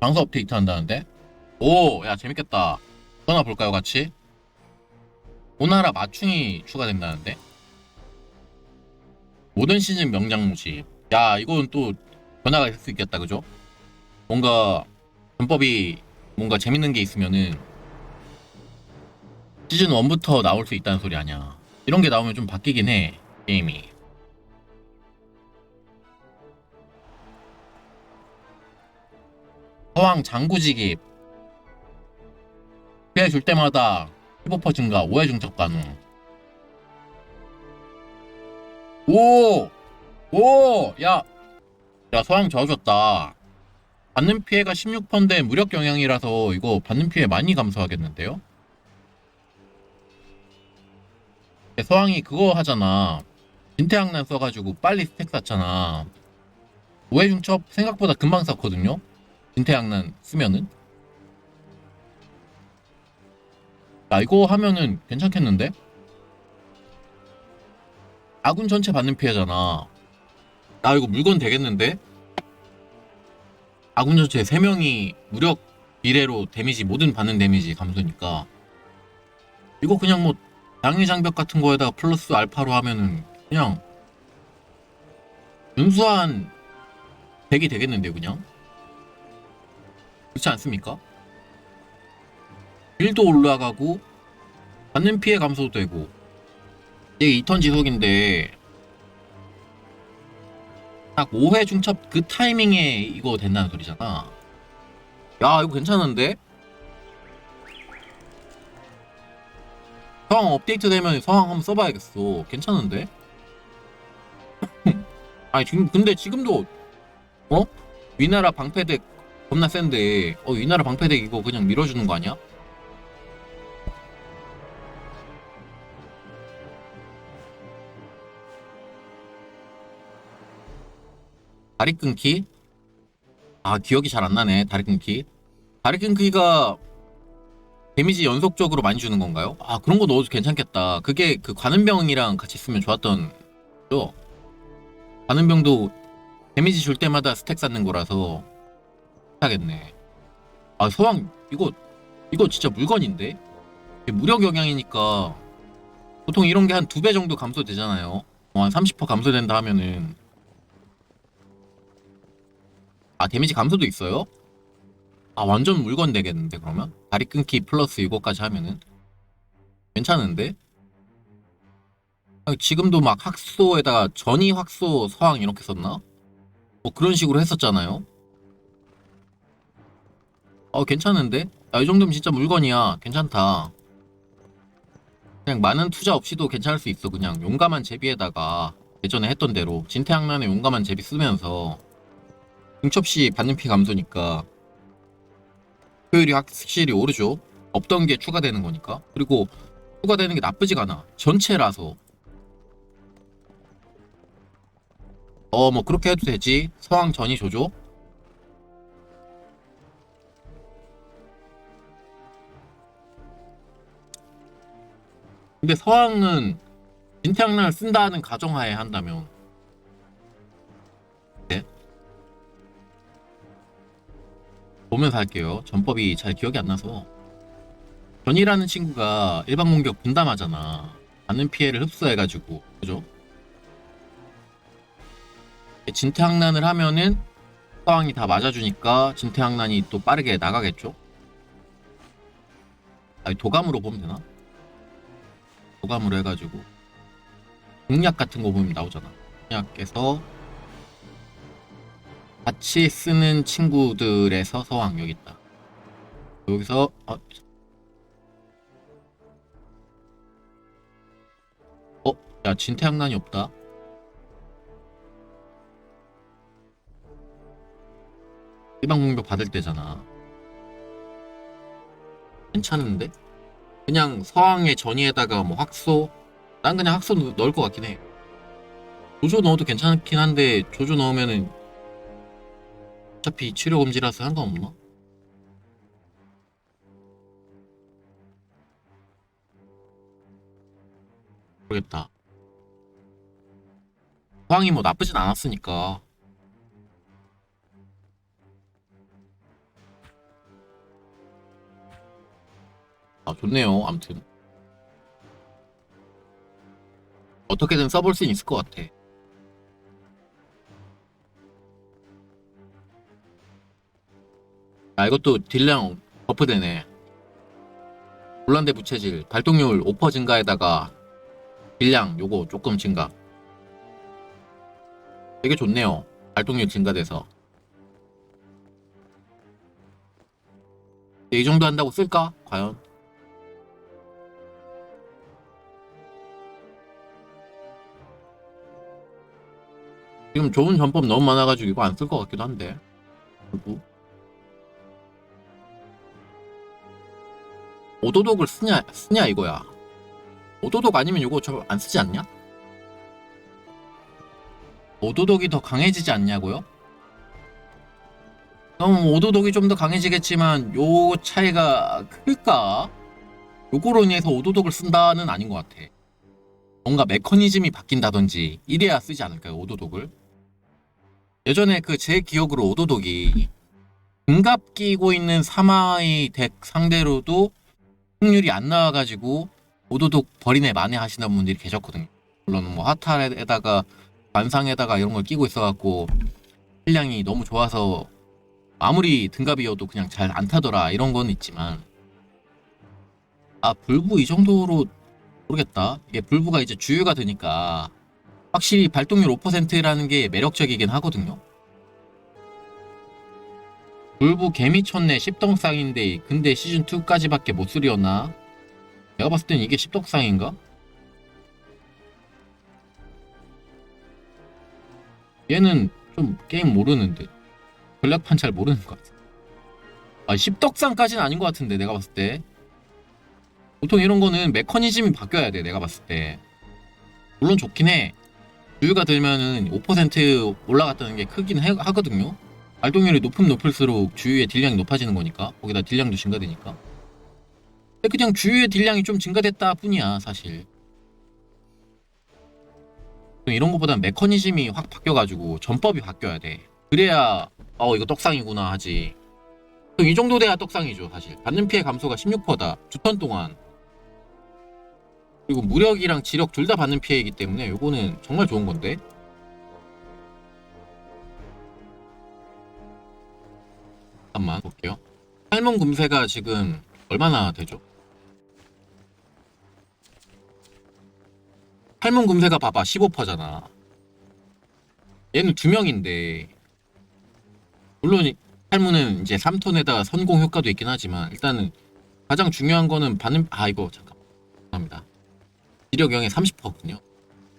방사 업데이트 한다는데? 오, 야, 재밌겠다. 떠나 볼까요, 같이? 오나라 맞춤이 추가된다는데? 모든 시즌 명장 모집. 야, 이건 또 변화가 있을 수 있겠다, 그죠? 뭔가 전법이 뭔가 재밌는 게 있으면은 시즌 1부터 나올 수 있다는 소리 아니야. 이런 게 나오면 좀 바뀌긴 해, 게임이. 서왕 장구지기 피해 줄 때마다 15% 증가 5회 중첩 가능 오! 오! 야! 야 서왕 좋아졌다 받는 피해가 16%인데 무력 영향이라서 이거 받는 피해 많이 감소하겠는데요? 서왕이 그거 하잖아 진태양난 써가지고 빨리 스택 쌌잖아 5회 중첩 생각보다 금방 쌌거든요? 진태양난 쓰면은 야 이거 하면은 괜찮겠는데? 아군 전체 받는 피해잖아 나 이거 물건 되겠는데? 아군 전체 3명이 무력 비례로 데미지 모든 받는 데미지 감소니까 이거 그냥 뭐 양의 장벽 같은 거에다가 플러스 알파로 하면은 그냥 준수한 덱이 되겠는데 그냥 그렇지 않습니까? 딜도 올라가고 받는 피해 감소도 되고 이게 2턴 지속인데 딱 5회 중첩 그 타이밍에 이거 된다는 소리잖아 야 이거 괜찮은데? 상황 업데이트 되면 상황 한번 써봐야겠어 괜찮은데? 아니 지금 근데 지금도 어? 위나라 방패덱 겁나 센데 어 위나라 방패덱 이거 그냥 밀어주는 거 아니야? 다리 끊기? 아 기억이 잘 안 나네 다리 끊기 다리 끊기가 데미지 연속적으로 많이 주는 건가요? 아 그런 거 넣어도 괜찮겠다 그게 그 관음병이랑 같이 쓰면 좋았던 죠 관음병도 데미지 줄 때마다 스택 쌓는 거라서 하겠네. 아 소왕 이거 이거 진짜 물건인데 무력 영향이니까 보통 이런 게 한 두 배 정도 감소되잖아요. 뭐 한30% 감소된다 하면은 아 데미지 감소도 있어요? 아 완전 물건 되겠는데 그러면 다리 끊기 플러스 이거까지 하면은 괜찮은데? 아, 지금도 막 학소에다가 전이 학소 서왕 이렇게 썼나? 뭐 그런 식으로 했었잖아요. 어 괜찮은데? 야, 이 정도면 진짜 물건이야. 괜찮다. 그냥 많은 투자 없이도 괜찮을 수 있어. 그냥 용감한 제비에다가 예전에 했던 대로 진태양난의 용감한 제비 쓰면서 중첩시 받는 피 감소니까 효율이 확실히 오르죠. 없던 게 추가되는 거니까. 그리고 추가되는 게 나쁘지가 않아. 전체라서. 어 뭐 그렇게 해도 되지. 서왕 전이 조조. 근데 서왕은 진태양난을 쓴다는 가정하에 한다면 네? 보면서 할게요. 전법이 잘 기억이 안 나서 전이라는 친구가 일반 공격 분담하잖아. 받는 피해를 흡수해가지고 그죠? 진태양난을 하면은 서왕이 다 맞아주니까 진태양난이 또 빠르게 나가겠죠? 아니 도감으로 보면 되나? 도감으로 해가지고 공략 같은 거 보면 나오잖아. 공략에서 같이 쓰는 친구들에서 서왕 여기 있다. 여기서 어, 어, 야 진태양난이 없다. 일반 공격 받을 때잖아. 괜찮은데? 그냥 서왕의 전이에다가 뭐 학소? 난 그냥 학소 넣- 넣을 것 같긴 해. 조조 넣어도 괜찮긴 한데 조조 넣으면은 어차피 치료 금지라서 상관없나? 모르겠다. 서왕이 뭐 나쁘진 않았으니까 아 좋네요. 아무튼. 어떻게든 써볼 수 있을 것 같아. 아 이것도 딜량 버프되네. 올란데 부채질. 발동률 5% 증가에다가 딜량 요거 조금 증가. 되게 좋네요. 발동률 증가돼서. 이 정도 한다고 쓸까? 과연? 지금 좋은 전법 너무 많아가지고 이거 안 쓸 것 같기도 한데 그리고 오도독을 쓰냐 쓰냐 이거야 오도독 아니면 이거 저 안 쓰지 않냐? 오도독이 더 강해지지 않냐고요? 그럼 오도독이 좀 더 강해지겠지만 요 차이가 클까? 요거로 인해서 오도독을 쓴다는 아닌 것 같아. 뭔가 메커니즘이 바뀐다든지 이래야 쓰지 않을까요? 오도독을. 예전에 그 제 기억으로 오도독이 금갑 끼고 있는 사마이 덱 상대로도 승률이 안 나와가지고 오도독 버린애 만회 하시는 분들이 계셨거든요. 물론 뭐 하탈에다가 관상에다가 이런 걸 끼고 있어갖고 힐량이 너무 좋아서 아무리 등갑이어도 그냥 잘 안 타더라 이런 건 있지만 아 불부 이 정도로 모르겠다 이게 불부가 이제 주유가 되니까 확실히 발동률 5%라는 게 매력적이긴 하거든요 불부 개미쳤네 10덕상인데 근데 시즌2까지밖에 못 쓰려나 내가 봤을 땐 이게 10덕상인가? 얘는 좀 게임 모르는데 전략판 잘 모르는 것 같아. 아, 10덕상까지는 아닌 것 같은데, 내가 봤을 때. 보통 이런 거는 메커니즘이 바뀌어야 돼, 내가 봤을 때. 물론 좋긴 해. 주유가 들면은 5% 올라갔다는 게 크긴 해- 하거든요. 발동률이 높으면 높을수록 주유의 딜량이 높아지는 거니까. 거기다 딜량도 증가되니까. 근데 그냥 주유의 딜량이 좀 증가됐다 뿐이야, 사실. 이런 것보다 메커니즘이 확 바뀌어가지고 전법이 바뀌어야 돼. 그래야 어 이거 떡상이구나 하지. 이 정도 돼야 떡상이죠 사실. 받는 피해 감소가 16%다. 두 턴 동안. 그리고 무력이랑 지력 둘 다 받는 피해이기 때문에 요거는 정말 좋은 건데. 잠깐만 볼게요. 살몬 금세가 지금 얼마나 되죠? 살몬 금세가 봐봐 15%잖아. 얘는 두 명인데 물론 탈무는 이제 3톤에다가 선공 효과도 있긴 하지만 일단은 가장 중요한 거는 반은 아 이거 잠깐 죄송합니다 지력 영의 30%거든요.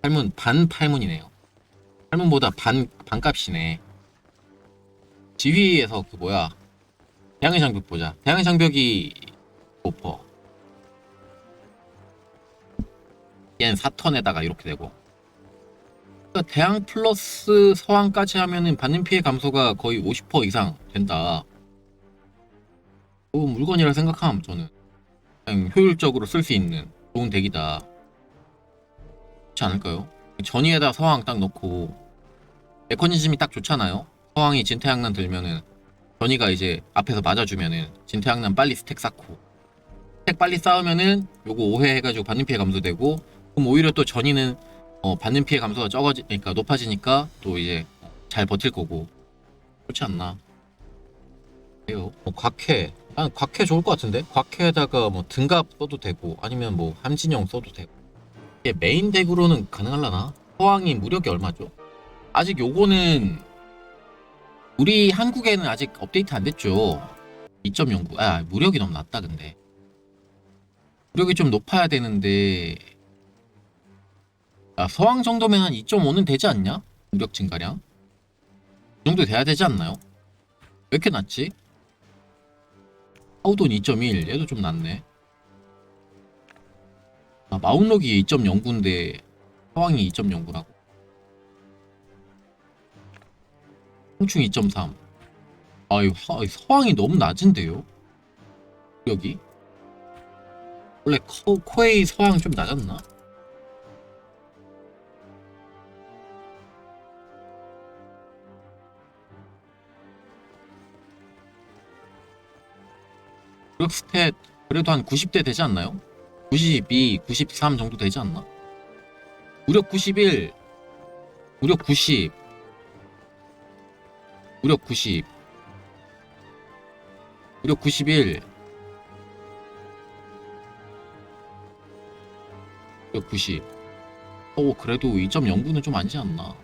탈문 반 팔문이네요. 탈문보다 반 반값이네. 지휘에서 그 뭐야? 태양의 장벽 보자. 태양의 장벽이 5% 얘는 4턴에다가 이렇게 되고. 그러니까 대항 플러스 서항까지 하면은 받는 피해 감소가 거의 50% 이상 된다. 좋은 물건이라 생각함 저는. 효율적으로 쓸 수 있는 좋은 덱이다. 그렇지 않을까요? 전위에다 서항 딱 넣고 메커니즘이 딱 좋잖아요. 서항이 진태양난 들면은 전위가 이제 앞에서 맞아주면은 진태양난 빨리 스택 쌓고 스택 빨리 쌓으면은 요거 5회 해가지고 받는 피해 감소되고 그럼 오히려 또 전위는 어, 받는 피해 감소가 적어지니까 높아지니까 또 이제 잘 버틸 거고 그렇지 않나? 그래요. 뭐 곽회, 난 곽회 좋을 것 같은데 곽회에다가 뭐 등갑 써도 되고 아니면 뭐 함진영 써도 되고 이게 메인 덱으로는 가능할라나? 호황이 무력이 얼마죠? 아직 요거는 우리 한국에는 아직 업데이트 안 됐죠. 2.09. 아 무력이 너무 낮다 근데 무력이 좀 높아야 되는데 야, 서왕 정도면 한 2.5는 되지 않냐? 무력 증가량? 이 정도 돼야 되지 않나요? 왜 이렇게 낮지? 하우돈 2.1 얘도 좀 낮네 아, 마운록이 2.09인데 서왕이 2.09라고 홍충 2.3 아이 하- 서왕이 너무 낮은데요? 여기? 원래 코, 코에이 서왕 좀 낮았나? 무력 스탯 그래도 한 90대 되지 않나요? 92, 93 정도 되지 않나? 무력 91, 무력 90, 무력 90, 무력 91, 무력 90. 오, 그래도 2.09는 좀 아니지 않나?